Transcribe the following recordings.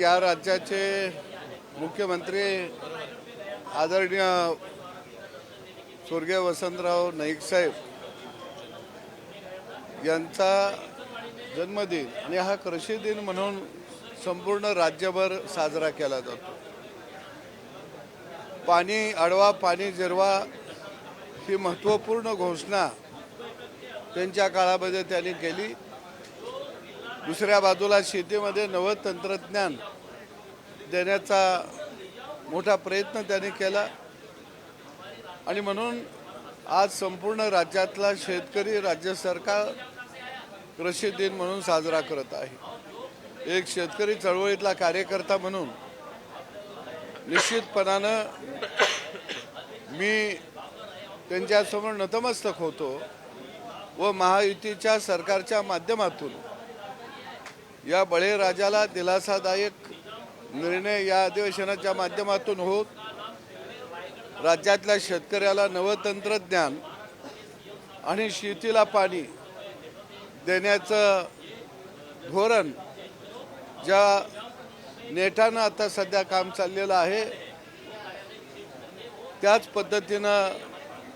या राज्याचे मुख्यमंत्री आदरणीय स्वर्गीय वसंतराव नाईक साहेब यांचा जन्मदिन आणि हा कृषी दिन म्हणून संपूर्ण राज्यभर साजरा केला जातो. पाणी अडवा पाणी जिरवा ही महत्त्वपूर्ण घोषणा त्यांच्या काळामध्ये त्यांनी केली. दुसऱ्या बाजूला शेतीमध्ये नवं तंत्रज्ञान देण्याचा मोठा प्रयत्न त्यांनी केला. आणि म्हणून आज संपूर्ण राज्यातला शेतकरी राज्य सरकार कृषी दिन म्हणून साजरा करत आहे. एक शेतकरी चळवळीतला कार्यकर्ता म्हणून निश्चितपणानं मी त्यांच्यासमोर नतमस्तक होतो व महायुतीच्या सरकारच्या माध्यमातून या बळीराजाला दिलासादायक निर्णय या अधिवेशनाच्या माध्यमातून होत. राज्यातल्या शेतकऱ्याला नवं तंत्रज्ञान आणि शेतीला पाणी देण्याचं धोरण ज्या नेटानं आता सध्या काम चाललेलं आहे त्याच पद्धतीनं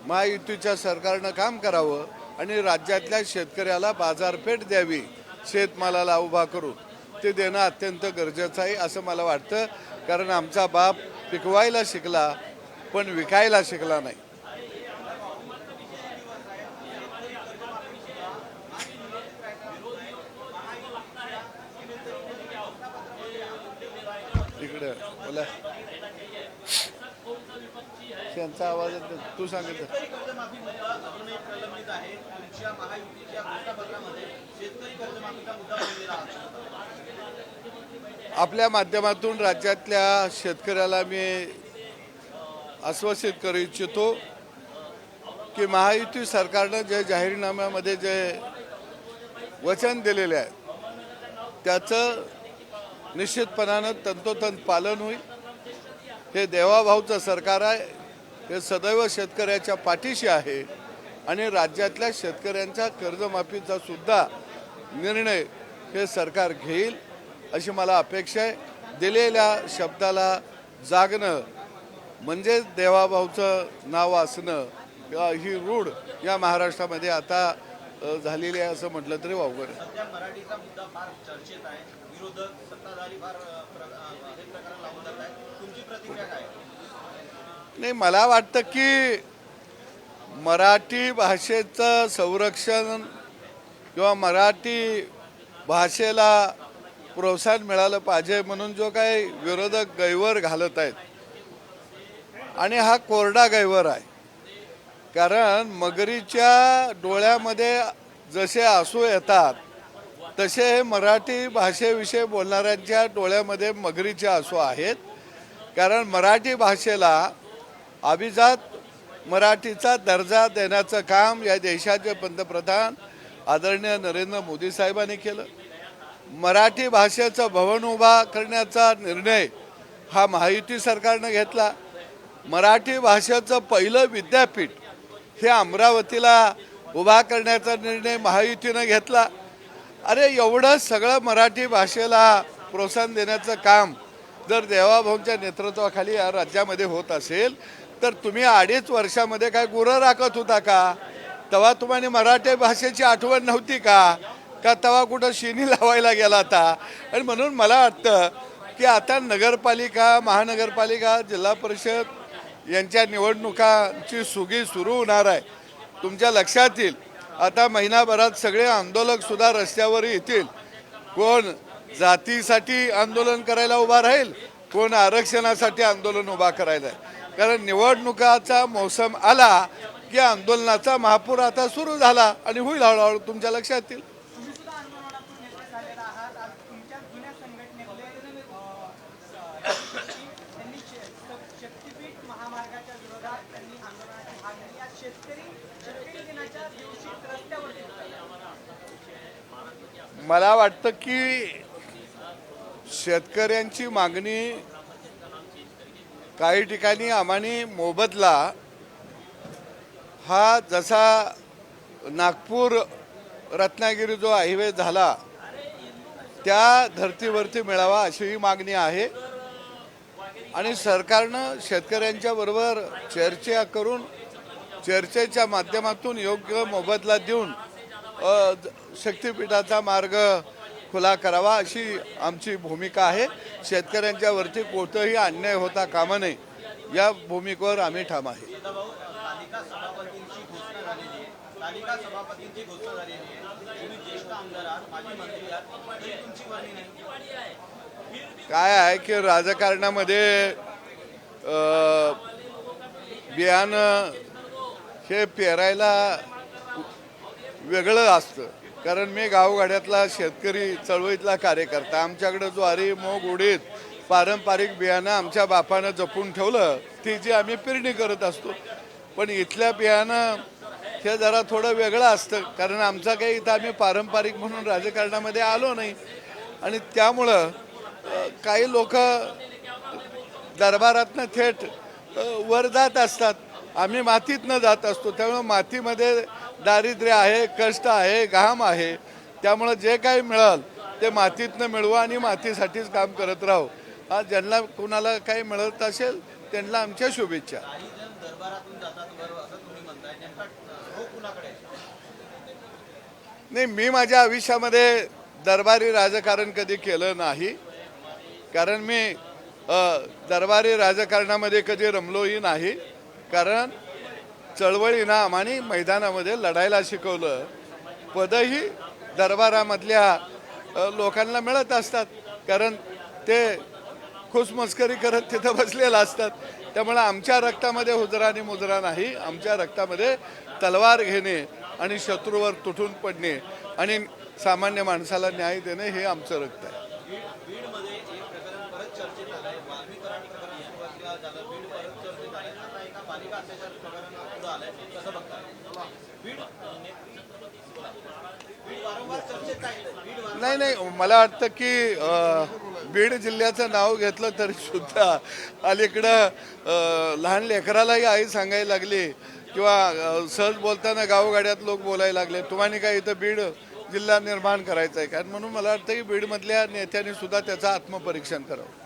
महायुतीच्या सरकारनं काम करावं आणि राज्यातल्या शेतकऱ्याला बाजारपेठ द्यावी. शेतमालाला उभा करून ते देणं अत्यंत गरजेचं आहे असं मला वाटतं. कारण आमचा बाप पिकवायला शिकला पण विकायला शिकला नाही. इकडे बोला. त्यांचा आवाज येतो. तू सांगितलं आपल्या माध्यमातून राज्यातल्या शेतकऱ्याला मी आश्वासित करू इच्छितो की महायुती सरकारनं जे जाहीरनाम्यामध्ये जे वचन दिलेले आहे त्याचं निश्चितपणानं तंतोतंत पालन होईल. हे देवाभाऊचं सरकार आहे हे सदैव शेतकऱ्याच्या पाठीशी आहे. आणि राज्यातल्या शेतकऱ्यांच्या कर्जमाफीचा सुद्धा निर्णय हे सरकार घेईल अशी मला अपेक्षा आहे. दिलेल्या शब्दाला जागणं म्हणजेच देवाभाऊचं नाव असणं ही रूढ या महाराष्ट्रामध्ये आता झालेली आहे असं म्हटलं तरी वावगं आहे. सध्या मराठीचा मुद्दा फार चर्चेत आहे. विरोधक सत्ताधारी फार अ, प्र- अ, प्रकरण लावून जात आहे तुमची प्रतिक्रिया काय? आहे? नाही मला वाटतं की मराठी भाषेचं संरक्षण किंवा मराठी भाषेला प्रोत्साहन मिळालं पाहिजे म्हणून जो काही विरोधक गैवर घालत आहेत. आणि हा कोरडा गैवर आहे. कारण मगरीच्या डोळ्यामध्ये जसे आसू येतात तसे हे मराठी भाषेविषयी बोलणाऱ्यांच्या डोळ्यामध्ये मगरीचे आसू आहेत. कारण मराठी भाषेला अभिजात मराठीचा दर्जा देण्याचं काम या देशाचे पंतप्रधान आदरणीय नरेंद्र मोदी साहेबांनी केलं. मराठी भाषेचं भवन उभा करण्याचा निर्णय हा महायुती सरकारनं घेतला. मराठी भाषेचं पहिलं विद्यापीठ हे अमरावतीला उभा करण्याचा निर्णय महायुतीनं घेतला. अरे एवढं सगळं मराठी भाषेला प्रोत्साहन देण्याचं काम जर देवाभाऊंच्या नेतृत्वाखाली या राज्यामध्ये होत असेल तर तुम्ही अडीच वर्षामध्ये काय गुरं राखत होता का? तेव्हा तुम्हाला मराठी भाषेची आठवण नव्हती का? का तेव्हा कुठं शिनी लावायला गेला होता? आणि म्हणून मला वाटतं की आता नगरपालिका महानगरपालिका जिल्हा परिषद यांच्या निवडणुकांची सुगी सुरू होणार आहे. तुमच्या लक्षात येईल. आता महिनाभरात सगळे आंदोलकसुद्धा रस्त्यावर येतील. कोण जातीसाठी आंदोलन करायला उभा राहील? कोण आरक्षणासाठी आंदोलन उभा करायला आहे. कारण निवडणुकाचा मौसम आला की आंदोलनाचा महापूर आता सुरू झाला आणि होईल हळूहळू तुमच्या लक्षात येईल मला वाटतं की शेतकऱ्यांची मागणी काही ठिकाणी आम्हाने मोबदला हा जसा नागपूर रत्नागिरी जो हायवे झाला त्या धर्तीवरती मिळावा अशी ही मागणी आहे. आणि सरकारनं शेतकऱ्यांच्या बरोबर चर्चा करून चर्चेच्या माध्यमातून योग्य मोबदला देऊन शक्तिपीठाचा मार्ग खुला करावा अशी आमची भूमिका आहे. शेतकऱ्यांच्या वरती कोणतंही अन्याय होता कामा नये. या भूमिकेवर आम्ही ठाम आहे. काय आहे की राजकारणामध्ये बियाणं हे पेरायला वेगळं असतं. कारण मी गावगाड्यातला शेतकरी चळवळीतला कार्यकर्ता. आमच्याकडं ज्वारी मोग उडीद पारंपरिक बियाणं आमच्या बापानं जपून ठेवलं ती जी आम्ही पेरणी करत असतो. पण इथल्या बियाणं हे जरा थोडं वेगळं असतं कारण आमचा काही इथं आम्ही पारंपरिक म्हणून राजकारणामध्ये आलो नाही. आणि त्यामुळं काही लोक दरबारातनं थेट वर जात असतात. आम्ही मातीतनं जात असतो. त्यामुळं मातीमध्ये दारिद्र्य आहे कष्ट आहे घाम आहे. त्यामुळं जे काही मिळाल ते मातीतनं मिळवू आणि मातीसाठीच काम करत राहू. हा ज्यांना कुणाला काही मिळत असेल त्यांना आमच्या शुभेच्छा. नाही मी माझ्या आयुष्यामध्ये दरबारी राजकारण कधी केलं नाही. कारण मी दरबारी राजकारणामध्ये कधी रमलोही नाही. कारण चळवळी नाम आणि मैदानामध्ये लढायला शिकवलं. पदही दरबारामधल्या लोकांना मिळत असतात. कारण ते खुसमस्करी करत तिथं बसलेलं असतात. त्यामुळे आमच्या रक्तामध्ये हुजरा आणि मुजरा नाही. आमच्या रक्तामध्ये तलवार घेणे आणि शत्रूवर तुटून पडणे आणि सामान्य माणसाला न्याय देणे हे आमचं रक्त आहे बीड बीडमध्ये एक प्रकरण परत चर्चेत आलंय वाल्मी कराड प्रकरण सुरुवातीला झालं बीड परत चर्चेत आता एका बालिका अत्याचार पुढे आलंय. कसं बीड नाही नाही मला वाटतं की बीड जिल्ह्याचं नाव घेतलं तरी सुद्धा अलीकडं लहान लेकरालाही आई सांगायला लागली किंवा सहज बोलताना गावगाड्यात लोक बोलायला लागले. तुम्हाला काय इथं बीड जिल्हा निर्माण करायचा आहे कारण म्हणून मला वाटतं की बीडमधल्या नेत्यांनी सुद्धा त्याचं आत्मपरीक्षण करावं.